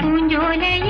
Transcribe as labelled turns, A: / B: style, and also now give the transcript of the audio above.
A: പൂഞ്ചോലയിൽ